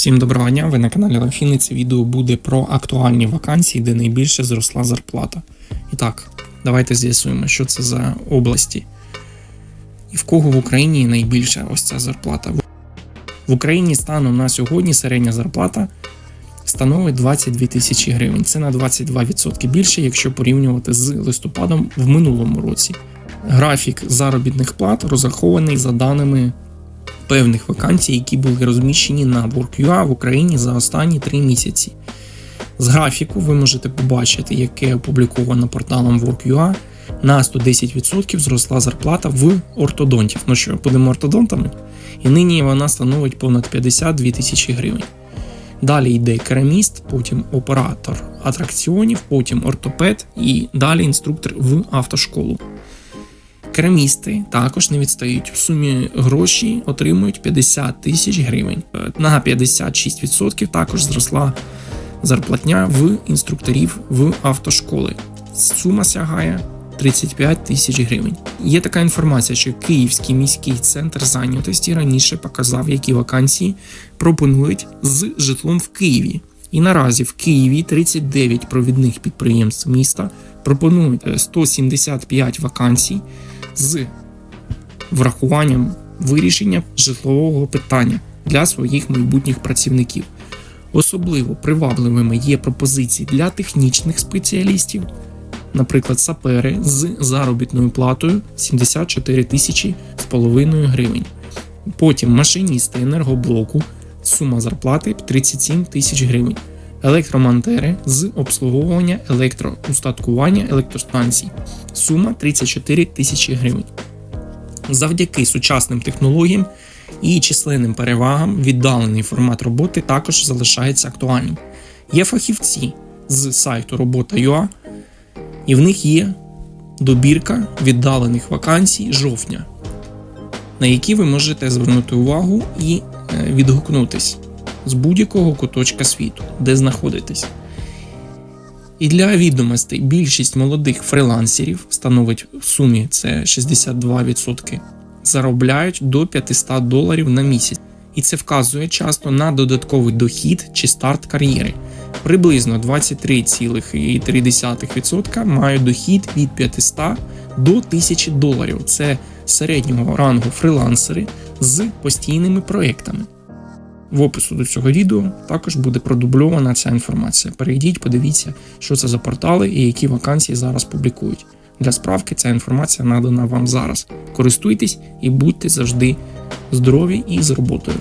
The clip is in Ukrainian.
Всім доброго дня, ви на каналі Рафіни. Це відео буде про актуальні вакансії, де найбільше зросла зарплата. І так, давайте з'ясуємо, що це за області. І в кого в Україні найбільша ось ця зарплата. В Україні станом на сьогодні середня зарплата становить 22 тисячі гривень. Це на 22% більше, якщо порівнювати з листопадом в минулому році. Графік заробітних плат розрахований за даними певних вакансій, які були розміщені на Work.ua в Україні за останні три місяці. З графіку ви можете побачити, яке опубліковано порталом Work.ua, на 110% зросла зарплата в ортодонтів. Ну що, будемо ортодонтами? І нині вона становить понад 52 тисячі гривень. Далі йде кераміст, потім оператор атракціонів, потім ортопед і далі інструктор в автошколу. Керамісти також не відстають. В сумі гроші отримують 50 тисяч гривень. Е, На 56% також зросла зарплатня в інструкторів в автошколи. Сума сягає 35 тисяч гривень. Є така інформація, що Київський міський центр зайнятості раніше показав, які вакансії пропонують з житлом в Києві. І наразі в Києві 39 провідних підприємств міста пропонують е, 175 вакансій з врахуванням вирішення житлового питання для своїх майбутніх працівників. Особливо привабливими є пропозиції для технічних спеціалістів, наприклад, сапери з заробітною платою 74 тисячі з половиною гривень. Потім машиністи енергоблоку, сума зарплати 37 тисяч гривень. Електромонтери з обслуговування електроустаткування електростанцій. Сума 34 тисячі гривень. Завдяки сучасним технологіям і численним перевагам віддалений формат роботи також залишається актуальним. Є фахівці з сайту робота.ua, і в них є добірка віддалених вакансій жовтня, на які ви можете звернути увагу і е, відгукнутись з будь-якого куточка світу, де знаходитесь. І для відомостей більшість молодих фрилансерів становить в сумі це 62%, заробляють до 500 доларів на місяць. І це вказує часто на додатковий дохід чи старт кар'єри. Приблизно 23,3% мають дохід від 500 до 1000 доларів. Це середнього рангу фрилансери з постійними проектами. В опису до цього відео також буде продубльована ця інформація. Перейдіть, подивіться, що це за портали і які вакансії зараз публікують. Для справки ця інформація надана вам зараз. Користуйтесь і будьте завжди здорові і з роботою.